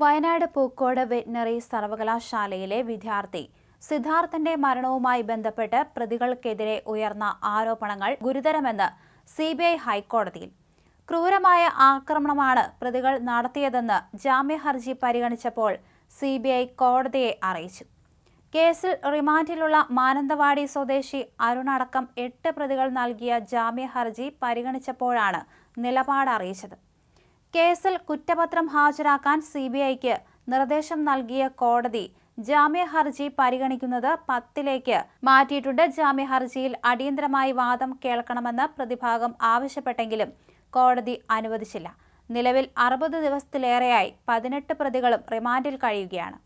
Wayanad Pookode veterinary സർവകലാശാലയിലെ വിദ്യാർത്ഥി സിദ്ധാർത്ഥന്റെ മരണവുമായി ബന്ധപ്പെട്ട് പ്രതികൾക്കെതിരെ ഉയർന്ന ആരോപണങ്ങൾ ഗുരുതരമെന്ന് സിബിഐ ഹൈക്കോടതിയിൽ. ക്രൂരമായ ആക്രമണമാണ് പ്രതികൾ നടത്തിയതെന്ന് ജാമ്യ ഹർജി പരിഗണിച്ചപ്പോൾ സിബിഐ കോടതിയെ അറിയിച്ചു. കേസിൽ റിമാൻഡിലുള്ള മാനന്തവാടി സ്വദേശി അരുണടക്കം എട്ട് പ്രതികൾ നൽകിയ ജാമ്യ ഹർജി പരിഗണിച്ചപ്പോഴാണ് നിലപാട് അറിയിച്ചത്. കേസിൽ കുറ്റപത്രം ഹാജരാക്കാൻ സി ബി ഐക്ക് നിർദ്ദേശം നൽകിയ കോടതി ജാമ്യ ഹർജി പരിഗണിക്കുന്നത് പത്തിലേക്ക് മാറ്റിയിട്ടുണ്ട്. ജാമ്യ ഹർജിയിൽ അടിയന്തരമായി വാദം കേൾക്കണമെന്ന് പ്രതിഭാഗം ആവശ്യപ്പെട്ടെങ്കിലും കോടതി അനുവദിച്ചില്ല. നിലവിൽ അറുപത് ദിവസത്തിലേറെയായി പതിനെട്ട് പ്രതികളും റിമാൻഡിൽ കഴിയുകയാണ്.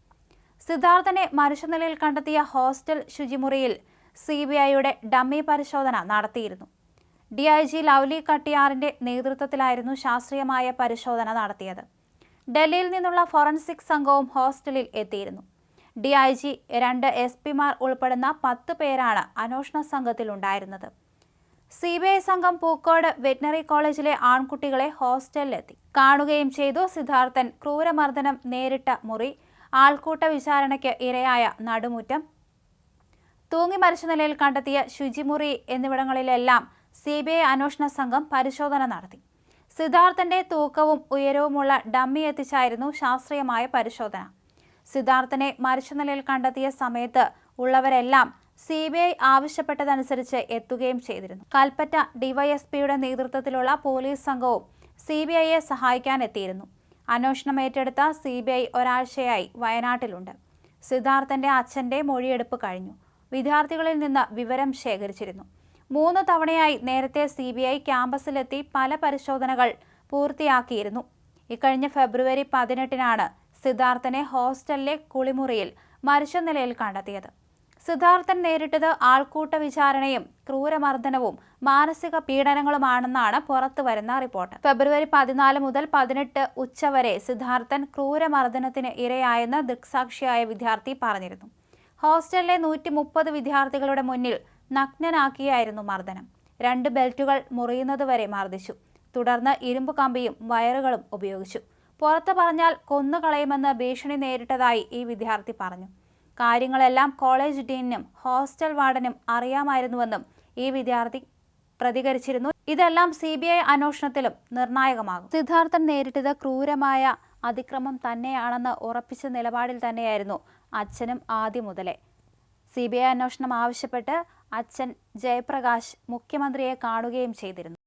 സിദ്ധാർത്ഥനെ മനുഷ്യനിലയിൽ കണ്ടെത്തിയ ഹോസ്റ്റൽ ശുചിമുറിയിൽ സി ബി ഐയുടെ ഡമ്മി പരിശോധന നടത്തിയിരുന്നു. ഡി ഐ ജി ലവ്ലി കട്ടിയാറിന്റെ നേതൃത്വത്തിലായിരുന്നു ശാസ്ത്രീയമായ പരിശോധന നടത്തിയത്. ഡൽഹിയിൽ നിന്നുള്ള ഫോറൻസിക് സംഘവും ഹോസ്റ്റലിൽ എത്തിയിരുന്നു. ഡി ഐ ജി രണ്ട് എസ് പിമാർ ഉൾപ്പെടുന്ന പത്ത് പേരാണ് അന്വേഷണ സംഘത്തിലുണ്ടായിരുന്നത് സി ബി ഐ സംഘം പൂക്കോട് വെറ്റിനറി കോളേജിലെ ആൺകുട്ടികളെ ഹോസ്റ്റലിലെത്തി. കാണുകയും ചെയ്തു. സിദ്ധാർത്ഥൻ ക്രൂരമർദ്ദനം നേരിട്ട മുറി ആൾക്കൂട്ട വിചാരണയ്ക്ക് ഇരയായ നടുമുറ്റം തൂങ്ങി മരിച്ച നിലയിൽ കണ്ടെത്തിയ ശുചിമുറി എന്നിവിടങ്ങളിലെല്ലാം സി ബി ഐ അന്വേഷണ സംഘം പരിശോധന നടത്തി. സിദ്ധാർത്ഥന്റെ തൂക്കവും ഉയരവുമുള്ള ഡമ്മി എത്തിച്ചായിരുന്നു ശാസ്ത്രീയമായ പരിശോധന. സിദ്ധാർത്ഥനെ മരിച്ച നിലയിൽ കണ്ടെത്തിയ സമയത്ത് ഉള്ളവരെല്ലാം സി ബി ഐ ആവശ്യപ്പെട്ടതനുസരിച്ച് എത്തുകയും ചെയ്തിരുന്നു. കൽപ്പറ്റ ഡിവൈഎസ്പിയുടെ നേതൃത്വത്തിലുള്ള പോലീസ് സംഘവും സി ബി ഐയെ സഹായിക്കാനെത്തിയിരുന്നു. അന്വേഷണം ഏറ്റെടുത്ത സി ബി ഐ ഒരാഴ്ചയായി വയനാട്ടിലുണ്ട്. സിദ്ധാർത്ഥന്റെ അച്ഛന്റെ മൊഴിയെടുപ്പ് കഴിഞ്ഞു. വിദ്യാർത്ഥികളിൽ നിന്ന് വിവരം ശേഖരിച്ചിരുന്നു. മൂന്ന് തവണയായി നേരത്തെ സി ബി ഐ ക്യാമ്പസിലെത്തി പല പരിശോധനകൾ പൂർത്തിയാക്കിയിരുന്നു. ഇക്കഴിഞ്ഞ ഫെബ്രുവരി പതിനെട്ടിനാണ് സിദ്ധാർത്ഥനെ ഹോസ്റ്റലിലെ കുളിമുറിയിൽ മരിച്ച നിലയിൽ കണ്ടെത്തിയത്. സിദ്ധാർത്ഥൻ നേരിട്ടത് ആൾക്കൂട്ട വിചാരണയും ക്രൂരമർദ്ദനവും മാനസിക പീഡനങ്ങളുമാണെന്നാണ് പുറത്തുവരുന്ന റിപ്പോർട്ട്. ഫെബ്രുവരി പതിനാല് മുതൽ പതിനെട്ട് ഉച്ചവരെ സിദ്ധാർത്ഥൻ ക്രൂരമർദ്ദനത്തിന് ഇരയായെന്ന് ദൃക്സാക്ഷിയായ വിദ്യാർത്ഥി പറഞ്ഞിരുന്നു. ഹോസ്റ്റലിലെ നൂറ്റി മുപ്പത് വിദ്യാർത്ഥികളുടെ മുന്നിൽ നഗ്നനാക്കിയായിരുന്നു മർദ്ദനം. രണ്ട് ബെൽറ്റുകൾ മുറിയുന്നത് വരെ മർദ്ദിച്ചു. തുടർന്ന് ഇരുമ്പ് കമ്പിയും വയറുകളും ഉപയോഗിച്ചു. പുറത്തു പറഞ്ഞാൽ കൊന്നുകളയുമെന്ന് ഭീഷണി നേരിട്ടതായി ഈ വിദ്യാർത്ഥി പറഞ്ഞു. കാര്യങ്ങളെല്ലാം കോളേജ് ഡീനിനും ഹോസ്റ്റൽ വാർഡനും അറിയാമായിരുന്നുവെന്നും ഈ വിദ്യാർത്ഥി പ്രതികരിച്ചിരുന്നു. ഇതെല്ലാം സി ബി ഐ അന്വേഷണത്തിലും നിർണായകമാകും. സിദ്ധാർത്ഥൻ നേരിട്ടത് ക്രൂരമായ അതിക്രമം തന്നെയാണെന്ന് ഉറപ്പിച്ച നിലപാടിൽ തന്നെയായിരുന്നു അച്ഛനും ആദ്യം മുതലേ. സി ബി ഐ അന്വേഷണം ആവശ്യപ്പെട്ട് അച്ഛൻ ജയപ്രകാശ് മുഖ്യമന്ത്രിയെ കാണുകയും ചെയ്തിരുന്നു.